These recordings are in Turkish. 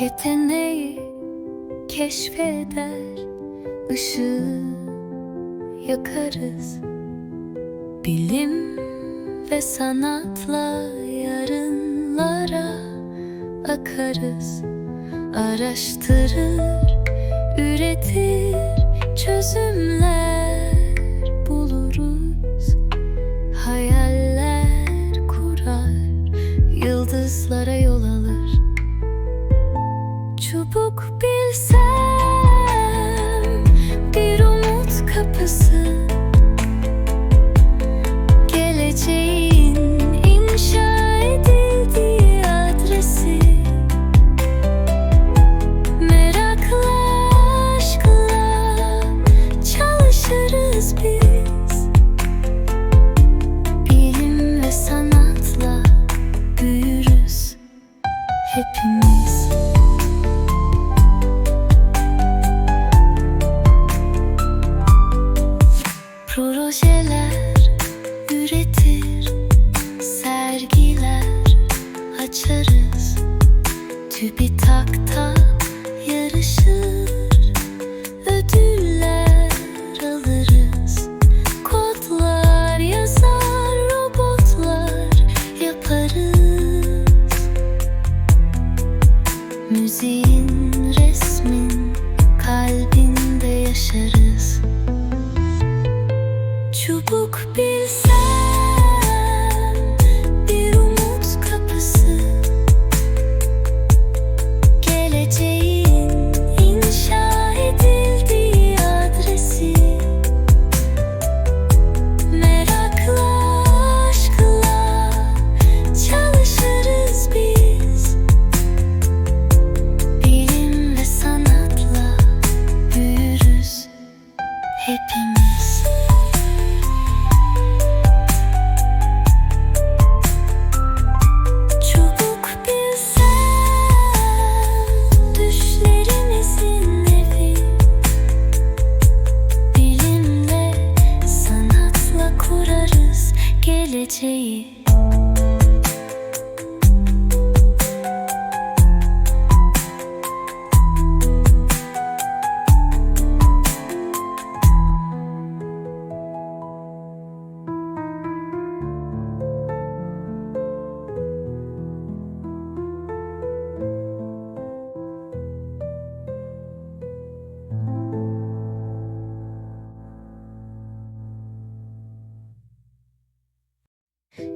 Yeteneği keşfeder ışığı yakarız. Bilim ve sanatla yarınlara akarız. Araştırır, üretir, çözümler buluruz. Hayaller kurar, yıldızlara yol hepimiz Projeler üretir, sergiler açarız. TÜBİTAK'ta Müziğin, resmin kalbinde yaşarız. Çubuk bilsem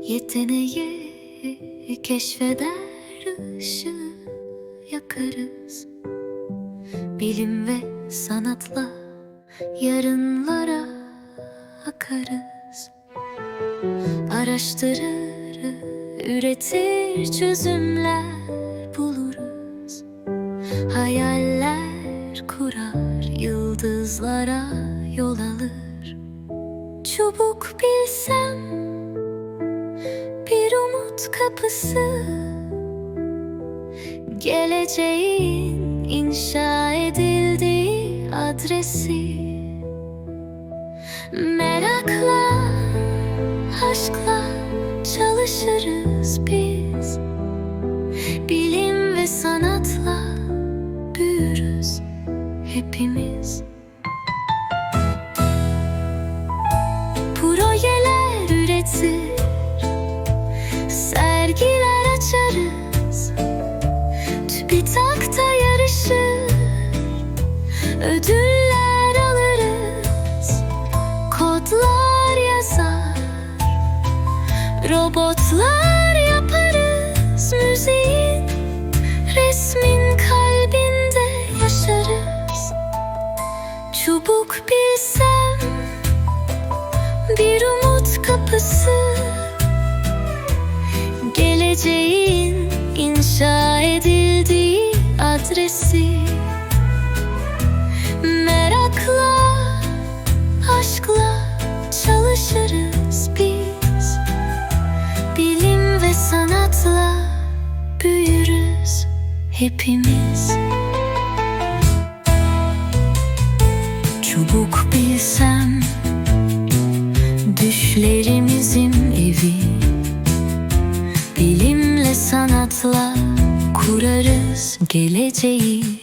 Yeteneği keşfeder ışığı yakarız. Bilim ve sanatla yarınlara akarız. Araştırır, üretir çözümler buluruz. Hayaller kurar, yıldızlara yol alır. Çubuk bilsem kapısı. Geleceğin inşa edildiği adresi. Merakla, aşkla çalışırız biz. Bilim ve sanatla büyürüz hepimiz Ödüller alırız Kodlar yazar Robotlar yaparız Müziğin resmin kalbinde yaşarız. Çubuk bilsem bir umut kapısı Geleceğin hepimiz. Çubuk bilsem düşlerimizin evi. Bilimle sanatla kurarız geleceği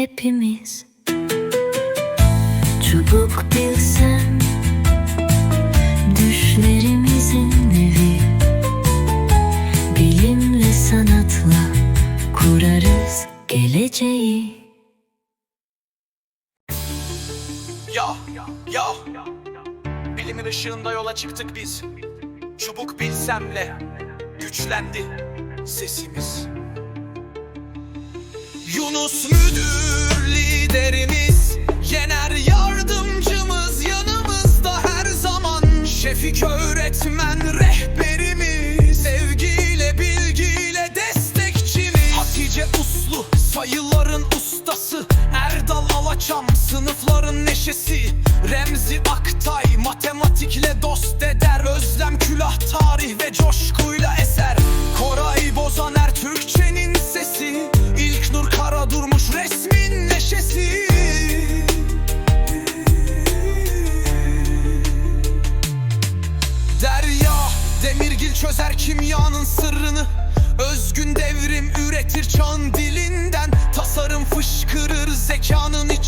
hepimiz. Çubuk bilsem düşlerimizin evi. Bilim ve sanatla kurarız geleceği. Ya, ya. Bilimin ışığında yola çıktık biz. Çubuk bilsemle güçlendi sesimiz. Yunus müdür liderimiz Yener yardımcımız yanımızda her zaman. Şefik öğretmen rehberimiz Sevgiyle bilgiyle destekçimiz. Hatice Uslu sayıların ustası. Erdal Alaçam sınıfların neşesi. Remzi Aktay matematikle dost eder. Özlem Külah tarih ve coşkuyla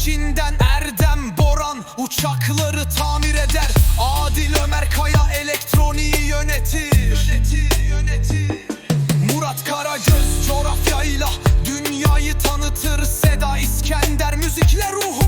içinden Erdem Boran uçakları tamir eder. Adil Ömer Kaya elektroniği yönetir. Yönetir, yönetir Murat Karagöz coğrafyayla dünyayı tanıtır. Seda İskender müzikle ruhumuzu